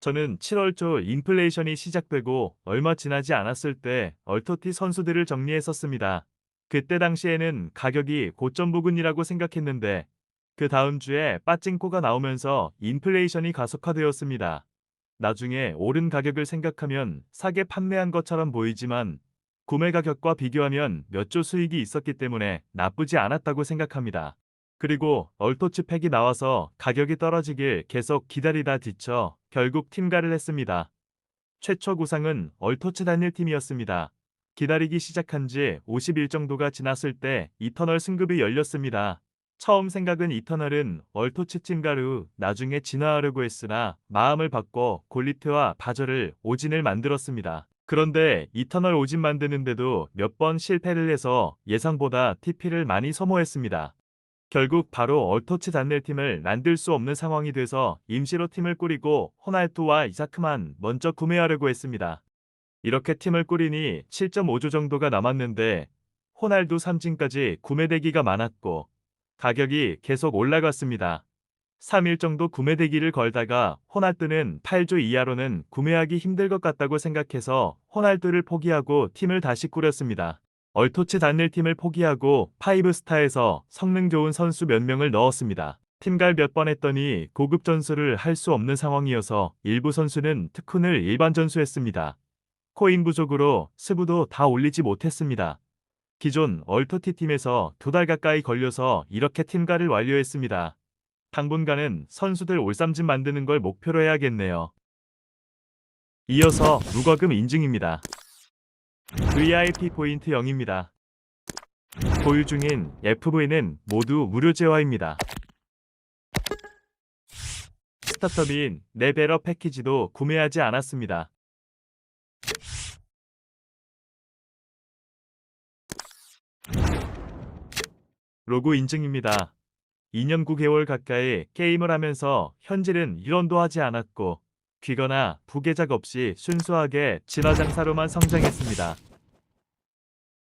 저는 7월 초 인플레이션이 시작되고 얼마 지나지 않았을 때 얼토티 선수들을 정리했었습니다. 그때 당시에는 가격이 고점 부근이라고 생각했는데 그 다음 주에 빠찡코가 나오면서 인플레이션이 가속화되었습니다. 나중에 오른 가격을 생각하면 사게 판매한 것처럼 보이지만 구매 가격과 비교하면 몇 조 수익이 있었기 때문에 나쁘지 않았다고 생각합니다. 그리고 얼토츠 팩이 나와서 가격이 떨어지길 계속 기다리다 지쳐 결국 팀가를 했습니다. 최초 구상은 얼토츠 단일팀이었습니다. 기다리기 시작한 지 50일 정도가 지났을 때 이터널 승급이 열렸습니다. 처음 생각은 이터널은 얼토츠 팀가루 나중에 진화하려고 했으나 마음을 바꿔 골리트와 바저를 오진을 만들었습니다. 그런데 이터널 오진 만드는데도 몇 번 실패를 해서 예상보다 TP를 많이 소모했습니다. 결국 바로 얼토츠 단넬팀을 만들 수 없는 상황이 돼서 임시로 팀을 꾸리고 호날두와 이사크만 먼저 구매하려고 했습니다. 이렇게 팀을 꾸리니 7.5조 정도가 남았는데 호날두 3진까지 구매 대기가 많았고 가격이 계속 올라갔습니다. 3일 정도 구매 대기를 걸다가 호날두는 8조 이하로는 구매하기 힘들 것 같다고 생각해서 호날두를 포기하고 팀을 다시 꾸렸습니다. 얼토츠 단일팀을 포기하고 파이브스타에서 성능 좋은 선수 몇 명을 넣었습니다. 팀갈 몇 번 했더니 고급 전술을 할 수 없는 상황이어서 일부 선수는 특훈을 일반 전수했습니다. 코인 부족으로 스부도 다 올리지 못했습니다. 기존 얼토티 팀에서 두 달 가까이 걸려서 이렇게 팀가를 완료했습니다. 당분간은 선수들 올삼진 만드는 걸 목표로 해야겠네요. 이어서 무과금 인증입니다. VIP 포인트 0입니다. 보유 중인 FV는 모두 무료 제화입니다. 스타터빈 레벨업 패키지도 구매하지 않았습니다. 로고 인증입니다. 2년 9개월 가까이 게임을 하면서 현질은 1원도 하지 않았고 귀거나 부계작 없이 순수하게 진화장사로만 성장했습니다.